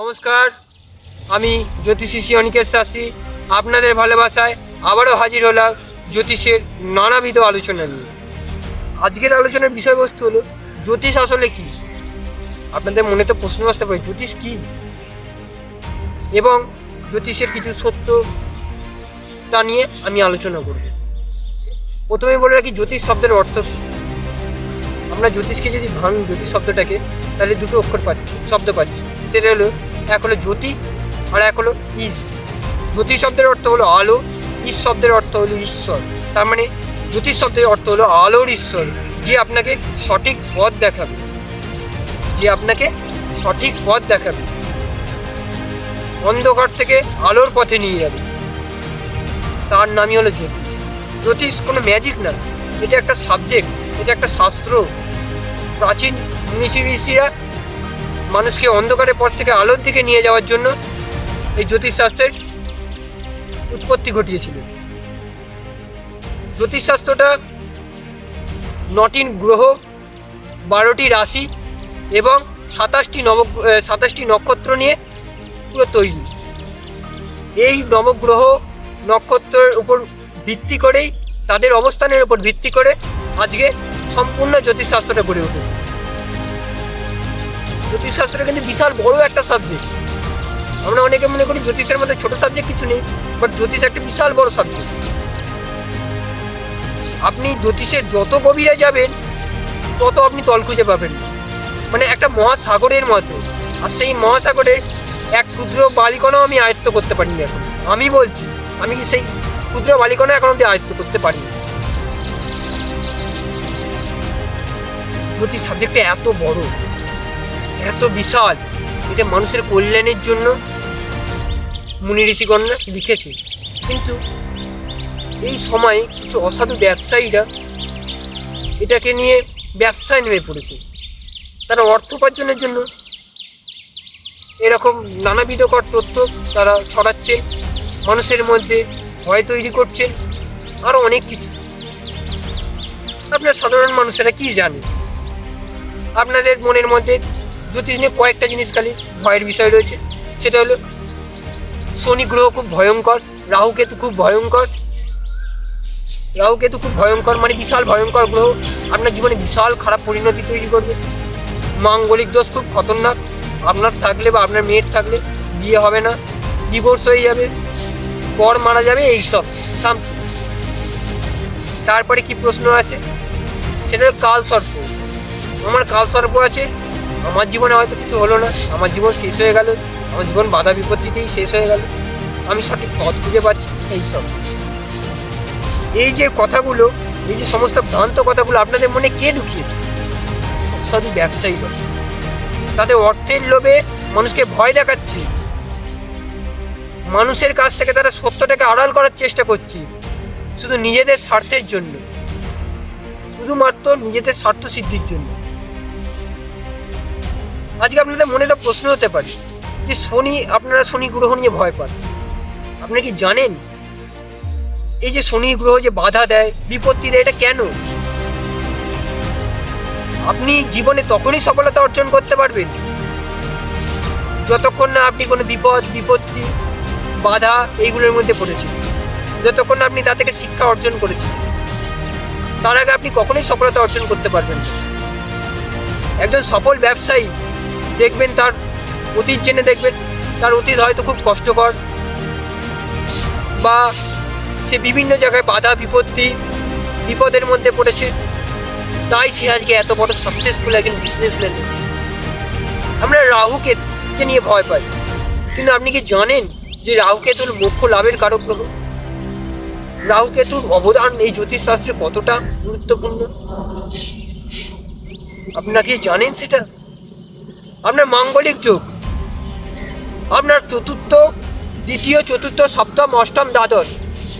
নমস্কার, আমি জ্যোতিষী অনিকেশ শাস্ত্রী। আপনাদের ভালোবাসায় আবারও হাজির হলাম জ্যোতিষের নানাবিধ আলোচনা নিয়ে। আজকের আলোচনার বিষয়বস্তু হলো, জ্যোতিষ আসলে কি? আপনাদের মনে তো প্রশ্ন আসতে পারে, জ্যোতিষ কি? এবং জ্যোতিষের কিছু সত্য তা নিয়ে আমি আলোচনা করব। প্রথমে বলে রাখি, জ্যোতিষ শব্দের অর্থ কী? আমরা জ্যোতিষকে যদি ভাঙি জ্যোতিষ শব্দটাকে, তাহলে দুটো অক্ষর পাচ্ছি, শব্দ পাচ্ছি। সেটা হলো এক হলো জ্যোতি, আর এক হলো ইস। জ্যোতি শব্দের অর্থ হলো আলো, ইস শব্দের অর্থ হলো ঈশ্বর। তার মানে জ্যোতিষ শব্দের অর্থ হলো আলোর ঈশ্বর, যে আপনাকে সঠিক পথ দেখাবে। যে আপনাকে সঠিক পথ দেখাবে। অন্ধকার থেকে আলোর পথে নিয়ে যাবে। তার নামই হলো জ্যোতিষ জ্যোতিষ কোনো ম্যাজিক না। এটা একটা সাবজেক্ট এটা একটা শাস্ত্র। প্রাচীন ঋষি ঋষিরা মানুষকে অন্ধকারের পর থেকে আলোর দিকে নিয়ে যাওয়ার জন্য এই জ্যোতিষশাস্ত্রের উৎপত্তি ঘটিয়েছিল। জ্যোতিষশাস্ত্রটা নটি গ্রহ, বারোটি রাশি এবং সাতাশটি নব সাতাশটি নক্ষত্র নিয়ে পুরো তৈরি। এই নবগ্রহ নক্ষত্রের উপর ভিত্তি করেই তাদের অবস্থানের উপর ভিত্তি করে আজকে সম্পূর্ণ জ্যোতিষশাস্ত্রটা গড়ে উঠেছে। জ্যোতিষশাস্ত্র কিন্তু বিশাল বড় একটা সাবজেক্ট আমরা অনেকে মনে করি জ্যোতিষের মধ্যে ছোট সাবজেক্ট কিছু নেই বাট জ্যোতিষ একটা বিশাল বড় সাবজেক্ট আপনি জ্যোতিষের যত গভীরে যাবেন, তত আপনি তল খুঁজে পাবেন। মানে একটা মহাসাগরের মতো। আর সেই মহাসাগরে এক ক্ষুদ্র বালিকণাও আমি আয়ত্ত করতে পারিনি এখন। আমি বলছি, আমি কি সেই ক্ষুদ্র বালিকণা এখন অব্দি আয়ত্ত করতে পারিনি। জ্যোতিষ সাবজেক্টটা এত বড়। এত বিশাল। এটা মানুষের কল্যাণের জন্য মুনি ঋষিগণরা লিখেছে। কিন্তু এই সময়ে কিছু অসাধু ব্যবসায়ীরা এটাকে নিয়ে ব্যবসায় নেমে পড়েছে। তারা অর্থ উপার্জনের জন্য এরকম নানাবিধকর তথ্য তারা ছড়াচ্ছে, মানুষের মধ্যে ভয় তৈরি করছে আরও অনেক কিছু। আপনার সাধারণ মানুষেরা কি জানে? আপনাদের মনের মধ্যে জ্যোতিষ নিয়ে কয়েকটা জিনিস খালি ভয়ের বিষয় রয়েছে। সেটা হলো, শনি গ্রহ খুব ভয়ঙ্কর, রাহু কেতু খুব ভয়ঙ্কর। রাহু কেতু খুব ভয়ঙ্কর মানে বিশাল ভয়ঙ্কর গ্রহ। আপনার জীবনে বিশাল খারাপ পরিণতি তৈরি করবে। মাঙ্গলিক দোষ খুব খতরনাক। আপনার থাকলে বা আপনার মেয়ের থাকলে বিয়ে হবে না ডিভোর্স হয়ে যাবে, পর মারা যাবে, এইসব সাম তারপরে কি প্রশ্ন আছে সেটা কাল সর্প আমার কাল সর্প আছে আমার জীবনে হয়তো কিছু হলো না, আমার জীবন শেষ হয়ে গেল, আমার জীবন বাধা বিপত্তিতেই শেষ হয়ে গেল। আমি সঠিক পথ খুঁজে পাচ্ছি এইসব। এই যে কথাগুলো, এই যে সমস্ত ভ্রান্ত কথাগুলো আপনাদের মনে কে ঢুকিয়েছে? সবই ব্যবসায়ী ব্যবসায়ীরা তাদের অর্থের লোভে মানুষকে ভয় দেখাচ্ছে। মানুষের কাছ থেকে তারা সত্যটাকে আড়াল করার চেষ্টা করছে, শুধু নিজেদের স্বার্থের জন্য। শুধুমাত্র নিজেদের স্বার্থ সিদ্ধির জন্য। আজকে আপনাদের মনে তো প্রশ্ন হতে পারে যে শনি, আপনারা শনি গ্রহ নিয়ে ভয় পান। আপনারা কি জানেন? এই যে শনি গ্রহ যে বাধা দেয়, বিপত্তি দেয়, এটা কেন? আপনি জীবনে তখনই সফলতা অর্জন করতে পারবেন। যতক্ষণ না আপনি কোনো বিপদ, বিপত্তি, বাধা এইগুলোর মধ্যে পড়েছেন। যতক্ষণ আপনি তা থেকে শিক্ষা অর্জন করেছেন। তার আগে আপনি কখনোই সফলতা অর্জন করতে পারবেন একজন সফল ব্যবসায়ী দেখবেন তার অতীত জেনে দেখবেন। তার অতীত হয়তো খুব কষ্টকর। বা সে বিভিন্ন জায়গায় বাধা, বিপত্তি, বিপদের মধ্যে পড়েছে। তাই সে আজকে এত বড় সাকসেসফুল একজন বিজনেসম্যান আমরা রাহুকে নিয়ে ভয় পাই। কিন্তু আপনি কি জানেন যে রাহুকেতুর মুখ্য লাভের কারক গ্রহ? রাহুকেতুর অবদান এই জ্যোতিষশাস্ত্রে কতটা গুরুত্বপূর্ণ? আপনারা কি জানেন সেটা? আপনার মাঙ্গলিক যোগ। আপনার চতুর্থ, দ্বিতীয়, চতুর্থ, সপ্তম, অষ্টম, দ্বাদশ।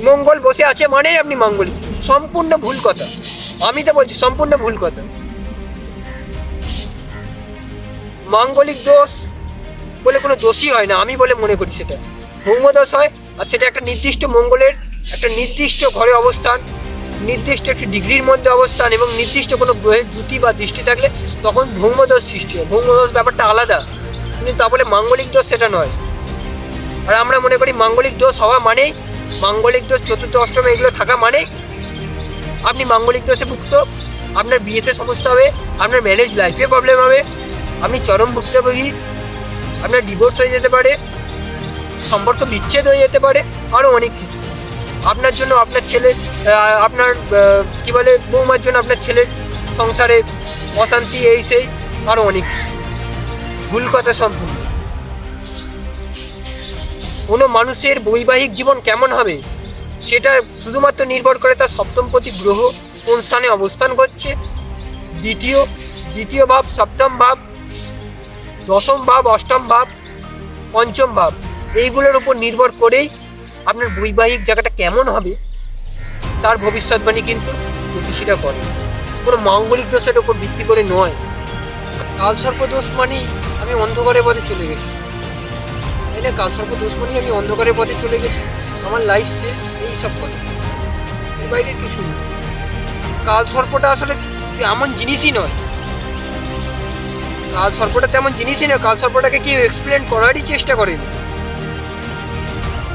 মঙ্গল বসে আছে মানেই আপনি মাঙ্গলিক সম্পূর্ণ ভুল কথা। আমি তো বলছি, সম্পূর্ণ ভুল কথা। মাঙ্গলিক দোষ বলে কোনো দোষই হয় না, আমি বলে মনে করি সেটা। ভৌমদোষ হয়, আর সেটা একটা নির্দিষ্ট মঙ্গলের, একটা নির্দিষ্ট ঘরে অবস্থান। নির্দিষ্ট একটি ডিগ্রির মধ্যে অবস্থান এবং নির্দিষ্ট কোনো গ্রহের জ্যুতি বা দৃষ্টি থাকলে তখন ভৌমদোষ সৃষ্টি হয়। ভৌমদোষ ব্যাপারটা আলাদা, কিন্তু তা বলে মাঙ্গলিক দোষ সেটা নয়। আর আমরা মনে করি মাঙ্গলিক দোষ হওয়া মানেই, মাঙ্গলিক দোষ চতুর্থ অষ্টম এগুলো থাকা মানে আপনি মাঙ্গলিক দোষে ভুক্ত, আপনার বিয়েতে সমস্যা হবে, আপনার ম্যারেজ লাইফে প্রবলেম হবে, আপনি চরম ভুক্তভোগী, আপনার ডিভোর্স হয়ে যেতে পারে, সম্পর্ক বিচ্ছেদ হয়ে যেতে পারে আরও অনেক কিছু। আপনার জন্য আপনার ছেলে আপনার কি বলে, বৌমার জন্য আপনার ছেলের সংসারে অশান্তি, এই সেই আরও অনেক ভুল কথা সম্পূর্ণ। কোনো মানুষের বৈবাহিক জীবন কেমন হবে, সেটা শুধুমাত্র নির্ভর করে তার সপ্তমপতি গ্রহ কোন স্থানে অবস্থান করছে, দ্বিতীয় দ্বিতীয় ভাব, সপ্তম ভাব, দশম ভাব, অষ্টম ভাব, পঞ্চম ভাব, এইগুলোর উপর নির্ভর করেই আপনার বৈবাহিক জায়গাটা কেমন হবে, তার ভবিষ্যৎবাণী কিন্তু জ্যোতিষীরা করে কোনো মাঙ্গলিক দোষের উপর ভিত্তি করে নয়। কালসর্প দোষ মানেই আমি অন্ধকারের পথে চলে গেছি। তাই না কালসর্প দোষ মানেই আমি অন্ধকারের পথে চলে গেছি। আমার লাইফ শেষ, এই সব কথা। এর বাইরে কিছু না। কাল সর্পটা আসলে এমন জিনিসই নয়। কাল সর্পটা তেমন জিনিসই নয়। কাল সর্পটাকে কেউ এক্সপ্লেন করারই চেষ্টা করেন।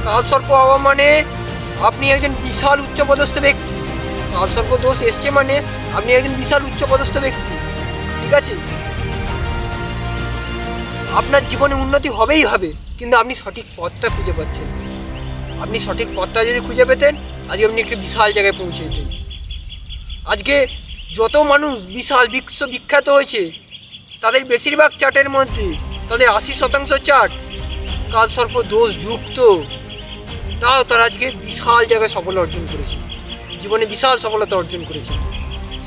কাল সর্প হওয়া মানে আপনি একজন বিশাল উচ্চপদস্থ ব্যক্তি। কাল সর্প দোষ এসছে মানে আপনি একজন বিশাল উচ্চপদস্থ ব্যক্তি, ঠিক আছে? আপনার জীবনে উন্নতি হবেই হবে, কিন্তু আপনি সঠিক পথটা খুঁজে পাচ্ছেন আপনি সঠিক পথটা যদি খুঁজে পেতেন, আজকে আপনি একটি বিশাল জায়গায় পৌঁছে যেতেন। আজকে যত মানুষ বিশাল বিশ্ব বিখ্যাত হয়েছে, তাদের বেশিরভাগ চার্টের মধ্যে তাদের আশি শতাংশ চার্ট কালসর্প দোষ যুক্ত। তাও তারা আজকে বিশাল জায়গায় সফল অর্জন করেছে। জীবনে বিশাল সফলতা অর্জন করেছে।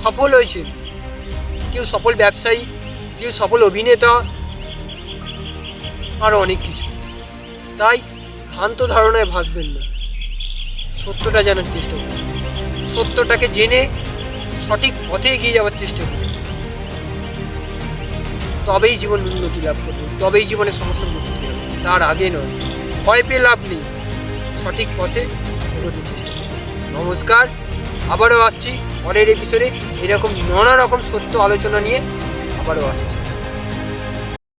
সফল হয়েছে। কেউ সফল ব্যবসায়ী, কেউ সফল অভিনেতা আরও অনেক কিছু। তাই ভ্রান্ত ধারণায় ভাসবেন না। সত্যটা জানার চেষ্টা করুন। সত্যটাকে জেনে সঠিক পথে এগিয়ে যাওয়ার চেষ্টা করুন। তবেই জীবন উন্নতি লাভ করবে। তবেই জীবনে সমস্যার মুক্তি হবে। তার আগে নয়, ভয় পেয়ে লাভ নেই। সঠিক পথে এগোতে চেষ্টা নমস্কার, আবারও আসছি পরের এপিসোডে এরকম নানা রকম সত্য আলোচনা নিয়ে আবারও আসছি।